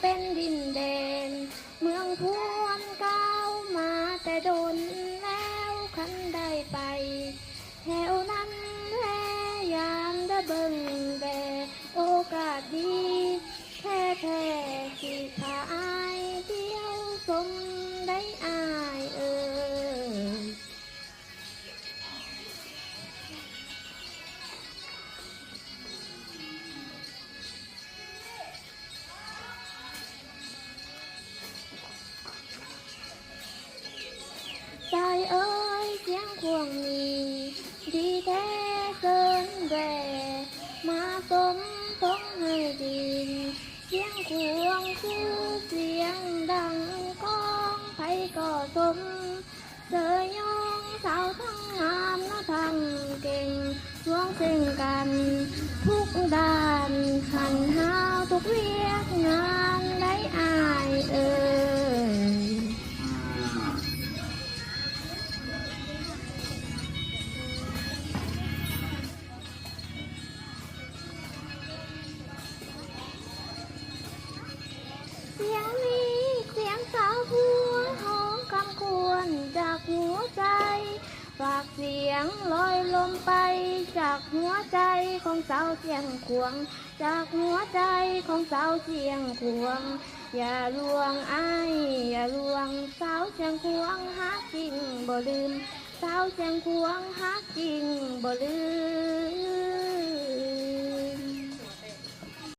เป็นดินแดน เมืองพวนเก้ามาแต่โดนแล้วขันได้ไปแถวนั้นแลยามได้เบิ่งแดโอกาสดี แท้แท้สิพา สมพงให้ดินเสียงควงคือเสียงดังก้องไผก็สมเสยยองสาวทั้งงามและทั้งเก่งช่วงซึ่งกัน เสียงลอยลมไป จากหัวใจของสาวเสียงขวง จากหัวใจของสาวเสียงขวง อย่าลวงอ้ายอย่าลวงสาวเสียงขวงหาจริงบ่ลืม สาวเสียงขวงหาจริงบ่ลืม